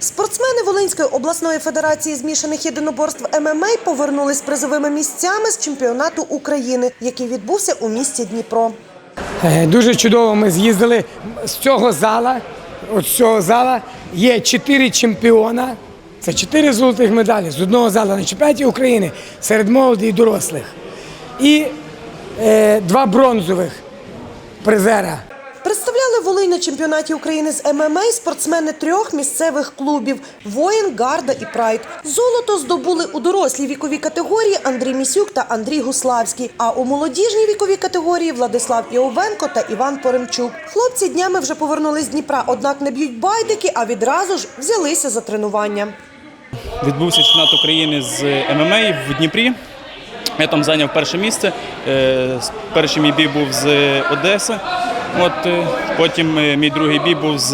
Спортсмени Волинської обласної федерації змішаних єдиноборств ММА повернулись призовими місцями з чемпіонату України, який відбувся у місті Дніпро. Е, Дуже чудово ми з'їздили з цього зала. От з цього зала є чотири чемпіона. Це чотири золотих медалі з одного зала на чемпіонаті України серед молоді і дорослих. І е, два бронзових призера. Волинь на чемпіонаті України з ММА спортсмени трьох місцевих клубів Воїн, Гарда і Прайд. Золото здобули у дорослій віковій категорії Андрій Місюк та Андрій Гуславський. А у молодіжній віковій категорії Владислав Іовенко та Іван Поремчук. Хлопці днями вже повернулись з Дніпра, однак не б'ють байдики, а відразу ж взялися за тренування. Відбувся чемпіонат України з ММА в Дніпрі. Я там зайняв перше місце. Е, Перший мій бій був з Одеси. От, е, потім е, мій другий бій був з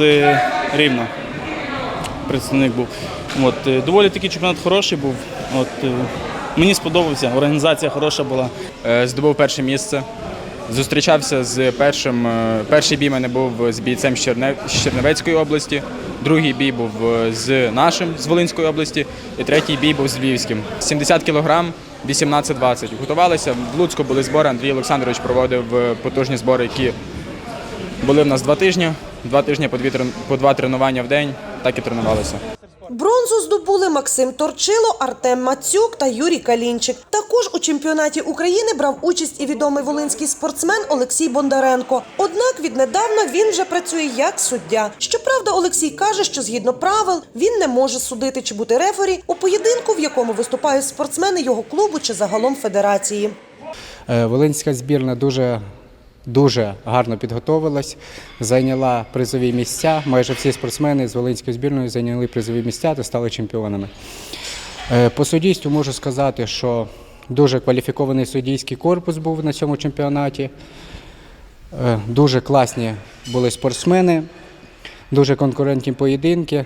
Рівна. Представник був. От, е, доволі такий чемпіонат хороший був. От, е, мені сподобався, організація хороша була. Е, здобув перше місце. Зустрічався з першим. е, Перший бій мене був з бійцем з Черне- області, другий бій був е, з нашим з Волинської області, і третій бій був з Львівським. 70 кілограм, 18-20. Готувалися. В Луцьку були збори. Андрій Олександрович проводив е, потужні збори, які були в нас два тижні. Два тижні по дві по два тренування в день. Так і тренувалися. Бронзу здобули Максим Торчило, Артем Мацюк та Юрій Калінчик. Також у чемпіонаті України брав участь і відомий волинський спортсмен Олексій Бондаренко. Однак віднедавна він вже працює як суддя. Щоправда, Олексій каже, що згідно правил він не може судити чи бути рефері у поєдинку, в якому виступають спортсмени його клубу чи загалом федерації. Е, Волинська збірна дуже, дуже гарно підготовилась, зайняла призові місця. Майже всі спортсмени з Волинської збірної зайняли призові місця та стали чемпіонами. Е, По суддівству можу сказати, що дуже кваліфікований суддійський корпус був на цьому чемпіонаті. Е, Дуже класні були спортсмени, дуже конкурентні поєдинки.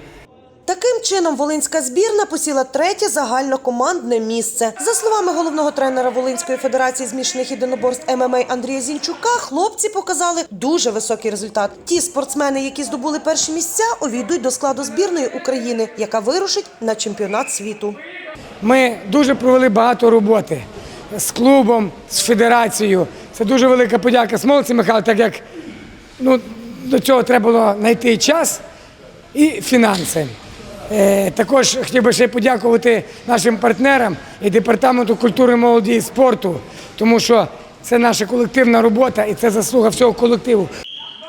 Чином, волинська збірна посіла третє загальнокомандне місце. За словами головного тренера Волинської федерації змішаних єдиноборств ММА Андрія Зінчука, хлопці показали дуже високий результат. Ті спортсмени, які здобули перші місця, увійдуть до складу збірної України, яка вирушить на чемпіонат світу. Ми дуже провели багато роботи з клубом, з федерацією. Це дуже велика подяка Смолці Михайло, так як ну, до цього треба було знайти час і фінанси. Е, також хотів би ще подякувати нашим партнерам і департаменту культури, молоді і спорту, тому що це наша колективна робота і це заслуга всього колективу.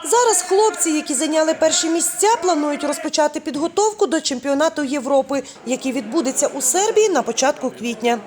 Зараз хлопці, які зайняли перші місця, планують розпочати підготовку до чемпіонату Європи, який відбудеться у Сербії на початку квітня.